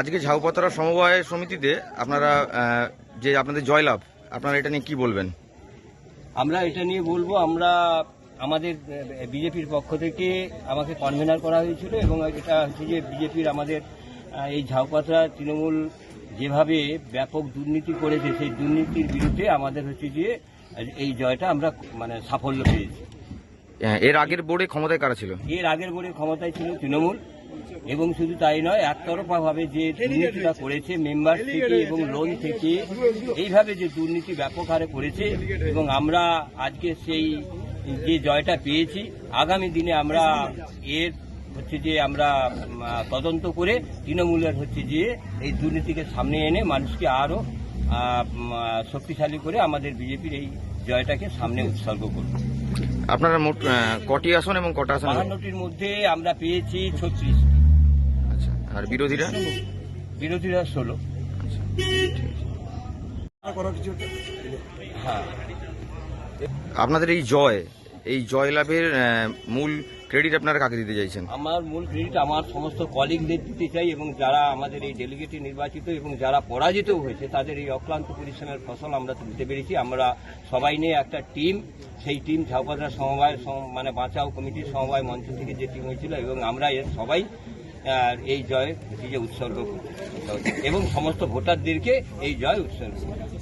আজকে ঝাউপাতরা সমবায় সমিতিতে আপনারা যে আপনাদের জয়লাভ, আপনারা এটা নিয়ে কি বলবেন? আমরা এটা নিয়ে বলব, আমরা আমাদের বিজেপির পক্ষ থেকে আমাকে কনভেনার করা হয়েছিল এবং এটা হচ্ছে যে বিজেপির আমাদের এই ঝাউপাতরা, তৃণমূল যেভাবে ব্যাপক দুর্নীতি করেছে, সেই দুর্নীতির বিরুদ্ধে আমাদের হচ্ছে যে এই জয়টা আমরা মানে সাফল্য পেয়েছি। এর আগের বোর্ডে ক্ষমতায় কারা ছিল? এর আগের বোর্ডে ক্ষমতায় ছিল তৃণমূল, এবং শুধু তাই নয় একতরফা ভাবে যে দুর্নীতিটা করেছে মেম্বার থেকে এবং লোন থেকে, এইভাবে যে দুর্নীতি ব্যাপক হারে করেছে, এবং আমরা আজকে সেই যে জয়টা পেয়েছি, আগামী দিনে আমরা এর হচ্ছে যে আমরা তদন্ত করে তৃণমূলের হচ্ছে যে এই দুর্নীতিকে সামনে এনে মানুষকে আরও শক্তিশালী করে আমাদের বিজেপির এই জয়টাকে সামনে উৎসর্গ করব। আপনারা মোট কটি আসন এবং কটা আসন? বাহান্নটির মধ্যে আমরা পেয়েছি ছত্রিশ আচ্ছা আর বিরোধীরা? বিরোধীরা ষোলো। হ্যাঁ। আপনাদের এই জয় এই জয়লাভের মূল ক্রেডিট আপনারা কাকে দিতে চাইছেন? আমার মূল ক্রেডিট আমার সমস্ত কলিগদের দিতে চাই এবং যারা আমাদের এই ডেলিগেটে নির্বাচিত এবং যারা পরাজিত হয়েছে তাদের এই অক্লান্ত পরিশ্রমের ফসল আমরা তুলতে পেরেছি। আমরা সবাই নিয়ে একটা টিম সেই টিম ঝাউপাদরা সমবায় মানে বাঁচাও কমিটির সমবায় মঞ্চ থেকে যে টিম হয়েছিল এবং আমরা এর সবাই এই জয় যে উৎসর্গ এবং সমস্ত ভোটারদেরকে এই জয় উৎসর্গ করছি।